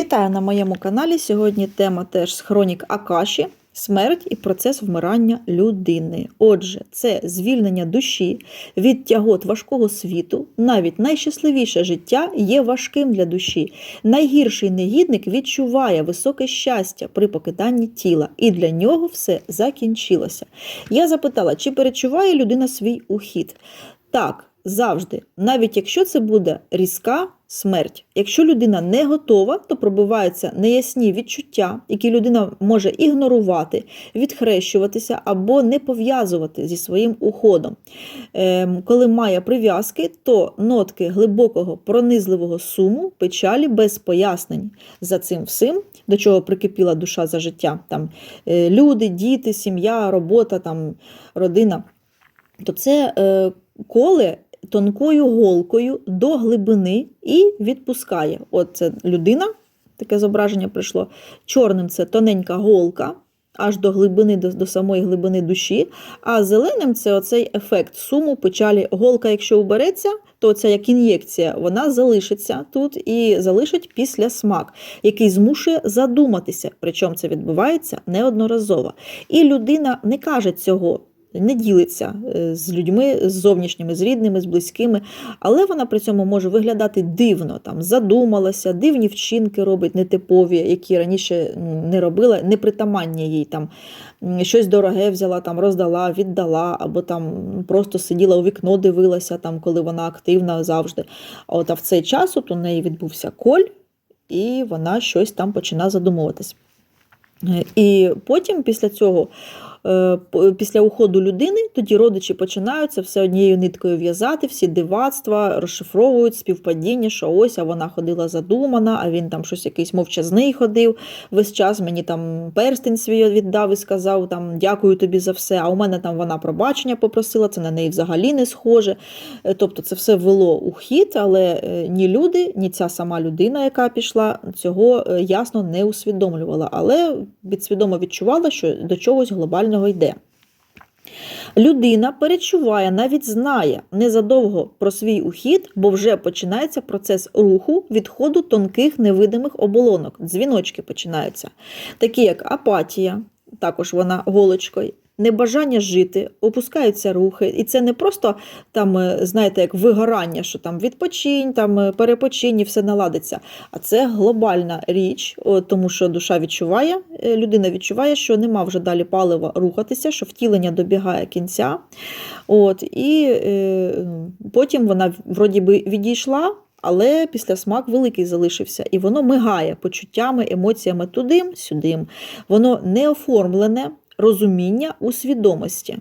Вітаю на моєму каналі. Сьогодні тема теж з хронік Акаші, смерть і процес вмирання людини. Отже, це звільнення душі від тягот важкого світу. Навіть найщасливіше життя є важким для душі. Найгірший негідник відчуває високе щастя при покиданні тіла, і для нього все закінчилося. Я запитала, чи перечуває людина свій ухід? Так, завжди, навіть якщо це буде різка смерть. Якщо людина не готова, то пробиваються неясні відчуття, які людина може ігнорувати, відхрещуватися або не пов'язувати зі своїм уходом. Ем, коли має прив'язки, то нотки глибокого пронизливого суму, печалі без пояснень за цим всім, до чого прикипіла душа за життя. Там е, люди, діти, сім'я, робота, там, родина. То це е, коле тонкою голкою до глибини і відпускає. От це людина, таке зображення прийшло. Чорним це тоненька голка, аж до глибини, до, до самої глибини душі. А зеленим це оцей ефект суму, печалі. Голка, якщо убереться, то ця як ін'єкція, вона залишиться тут і залишить після смак, який змушує задуматися. Причому це відбувається неодноразово. І людина не каже цього не ділиться е, з людьми, з зовнішніми, з рідними, з близькими, але вона при цьому може виглядати дивно, там задумалася, дивні вчинки робить нетипові, які раніше не робила, непритаманні їй там щось дороге взяла, там роздала, віддала, або там просто сиділа у вікно, дивилася, там, коли вона активна завжди. От а в цей час от у неї відбувся коль, і вона щось там починає задумуватись. Е, І потім після цього після уходу людини тоді родичі починаються все однією ниткою в'язати, всі дивацтва, розшифровують співпадіння, що ось а вона ходила задумана, а він там щось якийсь мовчазний ходив. Весь час мені там перстень свій віддав і сказав там дякую тобі за все. А у мене там вона пробачення попросила, це на неї взагалі не схоже. Е, тобто це все ввело у хід, але е, ні люди, ні ця сама людина, яка пішла, цього ясно не усвідомлювала, але підсвідомо відчувала, що до чогось глобального йде. Людина перечуває, навіть знає незадовго про свій ухід, бо вже починається процес руху відходу тонких невидимих оболонок. Дзвіночки починаються, такі як апатія, також вона голочкою, небажання жити, опускаються рухи. І це не просто там, е, знаєте, як вигорання, що там відпочинь, там е, перепочинь і все наладиться. А це глобальна річ, тому що душа відчуває, е, людина відчуває, що нема вже далі палива рухатися, що втілення добігає кінця. От, І е, потім вона вроді би відійшла. Але після смак великий залишився, і воно мигає почуттями, емоціями тудим-сюдим. Воно не оформлене, розуміння у свідомості.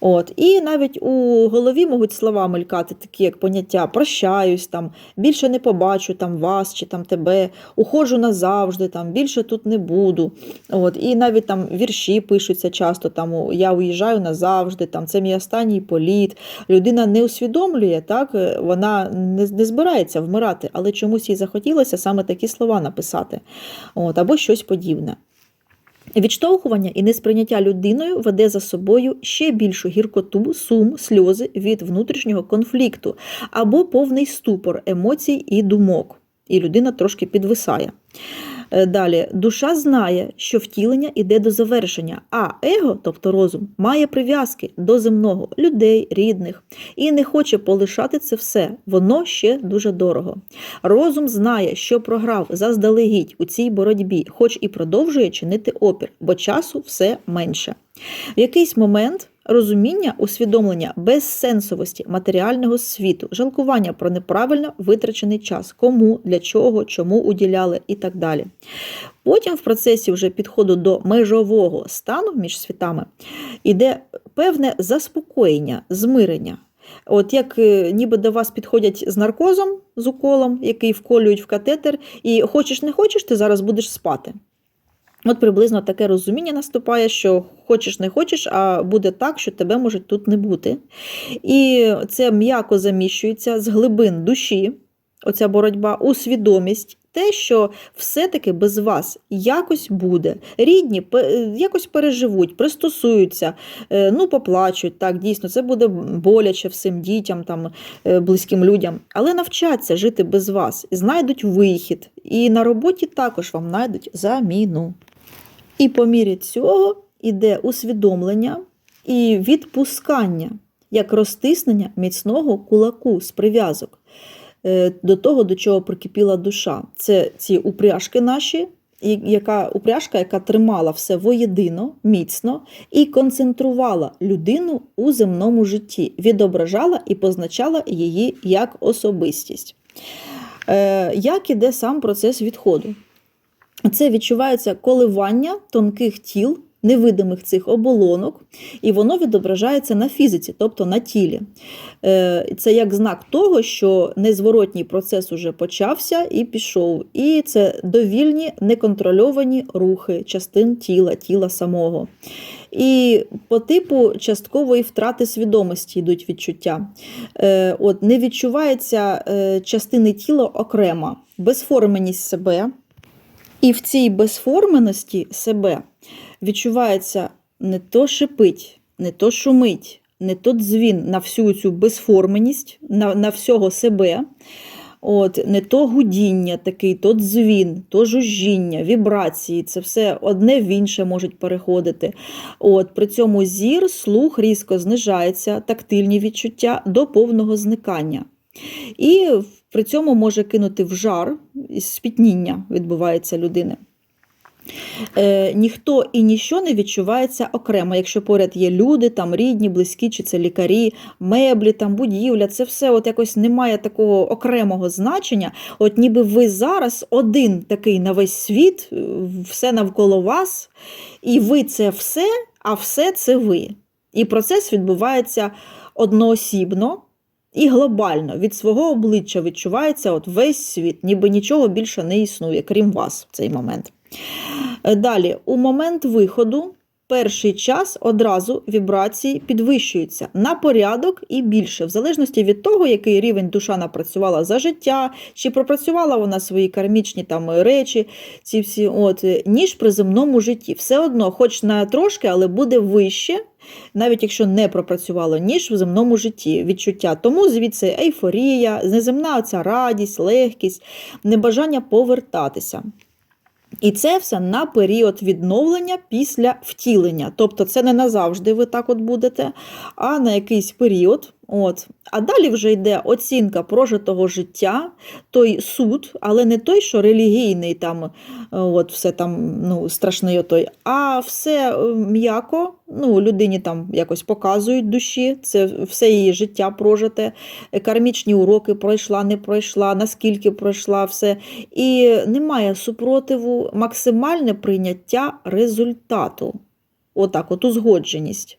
От. І навіть у голові можуть слова мелькати, такі як поняття прощаюсь, там, більше не побачу там, вас чи там, тебе, уходжу назавжди, там, більше тут не буду. От. І навіть там вірші пишуться часто, там, я уїжджаю назавжди, там, це мій останній політ. Людина не усвідомлює, так, вона не, не збирається вмирати, але чомусь їй захотілося саме такі слова написати. От. Або щось подібне. Відштовхування і несприйняття людиною веде за собою ще більшу гіркоту, сум, сльози від внутрішнього конфлікту або повний ступор емоцій і думок. І людина трошки підвисає. Е, далі, душа знає, що втілення йде до завершення, а его, тобто розум, має прив'язки до земного, людей, рідних, і не хоче полишати це все, воно ще дуже дорого. Розум знає, що програв заздалегідь у цій боротьбі, хоч і продовжує чинити опір, бо часу все менше. В якийсь момент розуміння, усвідомлення безсенсовості матеріального світу, жалкування про неправильно витрачений час, кому, для чого, чому уділяли і так далі. Потім в процесі вже підходу до межового стану між світами йде певне заспокоєння, змирення. От як е, ніби до вас підходять з наркозом, з уколом, який вколюють в катетер, і хочеш не хочеш, ти зараз будеш спати. От приблизно таке розуміння наступає, що хочеш не хочеш, а буде так, що тебе може тут не бути. І це м'яко заміщується з глибин душі, оця боротьба у свідомість те, що все-таки без вас якось буде. Рідні якось переживуть, пристосуються, е, ну, поплачуть. Так, дійсно, це буде боляче всім дітям, там, е, близьким людям. Але навчаться жити без вас, знайдуть вихід. І на роботі також вам знайдуть заміну. І по мірі цього іде усвідомлення і відпускання, як розтиснення міцного кулаку з прив'язок е, до того, до чого прикипіла душа. Це ці упряжки наші, яка упряжка, яка тримала все воєдино, міцно і концентрувала людину у земному житті, відображала і позначала її як особистість. Е, Як іде сам процес відходу? Це відчувається коливання тонких тіл, невидимих цих оболонок, і воно відображається на фізиці, тобто на тілі. Е, Це як знак того, що незворотній процес уже почався і пішов. І це довільні, неконтрольовані рухи частин тіла, тіла самого. І по типу часткової втрати свідомості йдуть відчуття. Е, От не відчувається е, частини тіла окремо, безформеність себе. І в цій безформеності себе відчувається не то шипить, не то шумить, не то дзвін на всю цю безформеність, на, на всього себе. От, не то гудіння такий, то дзвін, то жужжіння, вібрації. Це все одне в інше можуть переходити. От, при цьому зір, слух різко знижається, тактильні відчуття до повного зникання. І при цьому може кинути в жар, і спітніння відбувається людини. Е, ніхто і ніщо не відчувається окремо, якщо поряд є люди, там рідні, близькі, чи це лікарі, меблі, там будівля, це все от якось не має такого окремого значення. От ніби ви зараз один такий на весь світ, е, все навколо вас, і ви це все, а все це ви. І процес відбувається одноосібно. І глобально від свого обличчя відчувається от весь світ, ніби нічого більше не існує, крім вас в цей момент. Е, Далі, у момент виходу, перший час одразу вібрації підвищуються на порядок і більше, в залежності від того, який рівень душа напрацювала за життя, чи пропрацювала вона свої кармічні там речі, ці всі, от, ніж при земному житті. Все одно, хоч на трошки, але буде вище. Навіть якщо не пропрацювало, ніж в земному житті відчуття. Тому звідси ейфорія, неземна оця радість, легкість, небажання повертатися. І це все на період відновлення після втілення. Тобто це не назавжди ви так от будете, а на якийсь період. От. А далі вже йде оцінка прожитого життя, той суд, але не той, що релігійний, там, е, от, все там ну, страшний отой, а все е, м'яко, ну, людині там якось показують душі, це все її життя прожите, е, кармічні уроки пройшла, не пройшла, наскільки пройшла, все. І немає супротиву, максимальне прийняття результату. Отак, от узгодженість.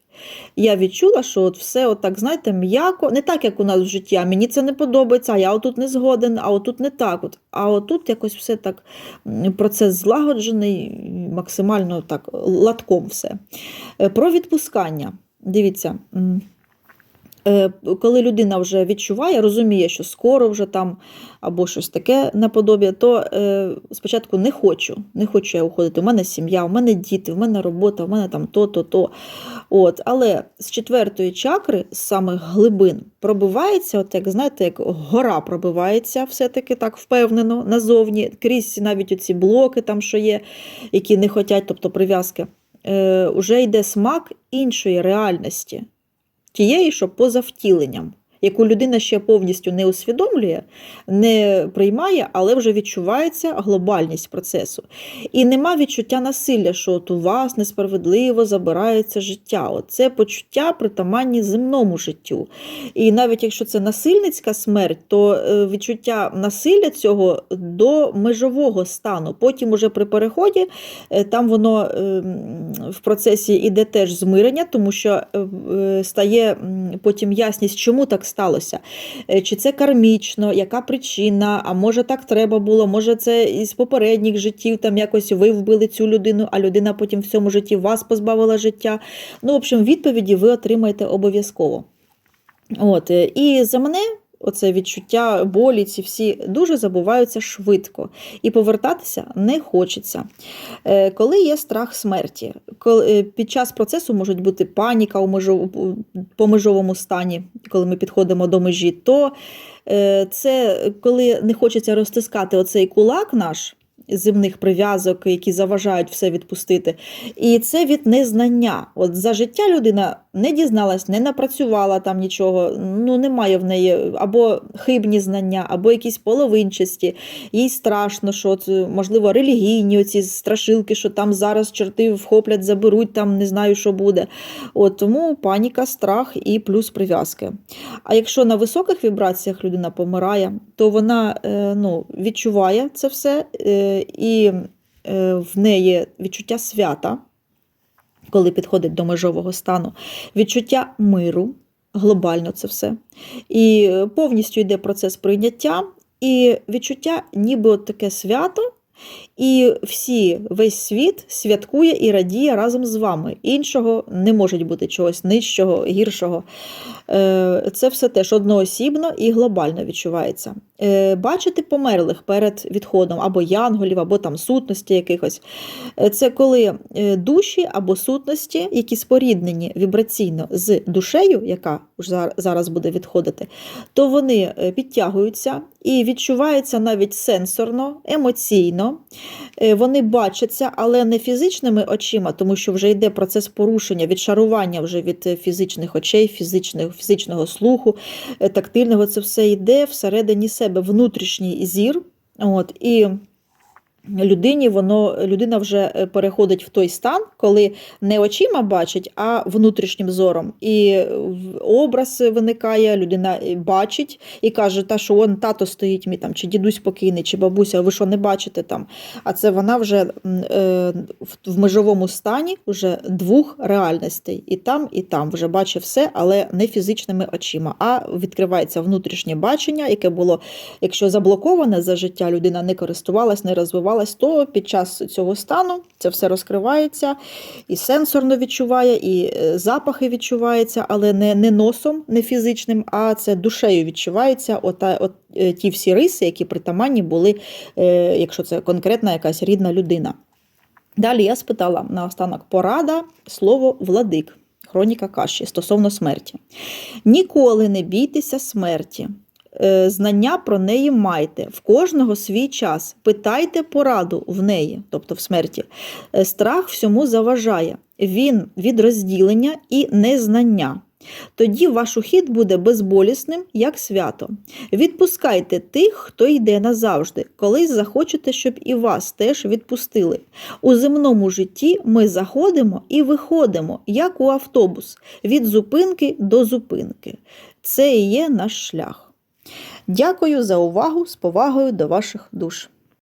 Я відчула, що от все отак, знаєте, м'яко, не так, як у нас в житті, а мені це не подобається, а я отут не згоден, а отут не так. От. А отут якось все так, процес злагоджений, максимально так латком все. Е, Про відпускання. Дивіться. Е, Коли людина вже відчуває, розуміє, що скоро вже там або щось таке наподобі, то е, спочатку не хочу, не хочу я уходити. У мене сім'я, у мене діти, у мене робота, у мене там то, то, то. От, але з четвертої чакри, з самих глибин, пробивається, от як знаєте, як гора пробивається, все-таки так впевнено назовні, крізь навіть оці блоки, там що є, які не хотять, тобто прив'язки. Е, Уже йде смак іншої реальності, тієї, що поза втіленням. Яку людина ще повністю не усвідомлює, не приймає, але вже відчувається глобальність процесу. І нема відчуття насилля, що от у вас несправедливо забирається життя. Це почуття притаманні земному життю. І навіть якщо це насильницька смерть, то е, відчуття насилля цього до межового стану. Потім, уже при переході, е, там воно е, в процесі іде теж змирення, тому що стає потім ясність, чому так сталося. Е, Чи це кармічно, яка причина, а може так треба було, може це із попередніх життів, там якось ви вбили цю людину, а людина потім в цьому житті вас позбавила життя. Ну, в общем, відповіді ви отримаєте обов'язково. От, е, і за мене оце відчуття болі, ці всі дуже забуваються швидко і повертатися не хочеться. Е, Коли є страх смерті, е, під час процесу можуть бути паніка по межовому стані, коли ми підходимо до межі, то е, це коли не хочеться розтискати оцей кулак наш. Земних прив'язок, які заважають все відпустити. І це від незнання. От за життя людина не дізналась, не напрацювала там нічого, ну немає в неї або хибні знання, або якісь половинчасті. Їй страшно, що от, можливо релігійні оці страшилки, що там зараз чорти вхоплять, заберуть, там не знаю, що буде. От тому паніка, страх і плюс прив'язки. А якщо на високих вібраціях людина помирає, то вона е, ну, відчуває це все, е, і е, в неї відчуття свята, коли підходить до межового стану, відчуття миру, глобально це все. І е, повністю йде процес прийняття, і відчуття, ніби от таке свято. І всі, весь світ святкує і радіє разом з вами. Іншого не може бути чогось нижчого, гіршого. Е, Це все теж одноосібно і глобально відчувається. Е, Бачити померлих перед відходом або янголів, або там сутності якихось. Е, Це коли душі або сутності, які споріднені вібраційно з душею, яка зараз буде відходити, то вони підтягуються і відчуваються навіть сенсорно, емоційно. Е, Вони бачаться, але не фізичними очима, тому що вже йде процес порушення, відшарування вже від е, фізичних очей, фізичних, фізичного слуху, е, тактильного. Це все йде всередині себе, внутрішній зір. От, і людині воно людина вже е, переходить в той стан, коли не очима бачить, а внутрішнім зором. І образ виникає, людина е, бачить і каже, та що он тато стоїть мій там, чи дідусь покійний, чи бабуся, ви що не бачите там. А це вона вже е, в, межовому стані вже двох реальностей. І там, і там вже бачить все, але не фізичними очима. А відкривається внутрішнє бачення, яке було, якщо заблоковане за життя, людина не користувалась, не розвивалась, то під час цього стану це все розкривається, і сенсорно відчуває, і е, запахи відчуваються, але не, не носом, не фізичним, а це душею відчувається. Ота, от, е, ті всі риси, які притаманні були, е, якщо це конкретна якась рідна людина. Далі я спитала наостанок порада слово владик, хроніка каші стосовно смерті. Ніколи не бійтеся смерті. Е, Знання про неї майте, в кожного свій час. Питайте пораду в неї, тобто в смерті. Е, Страх всьому заважає. Він від розділення і незнання. Тоді ваш ухід буде безболісним, як свято. Відпускайте тих, хто йде назавжди, колись захочете, щоб і вас теж відпустили. У земному житті ми заходимо і виходимо, як у автобус, від зупинки до зупинки. Це і є наш шлях. Дякую за увагу з повагою до ваших душ.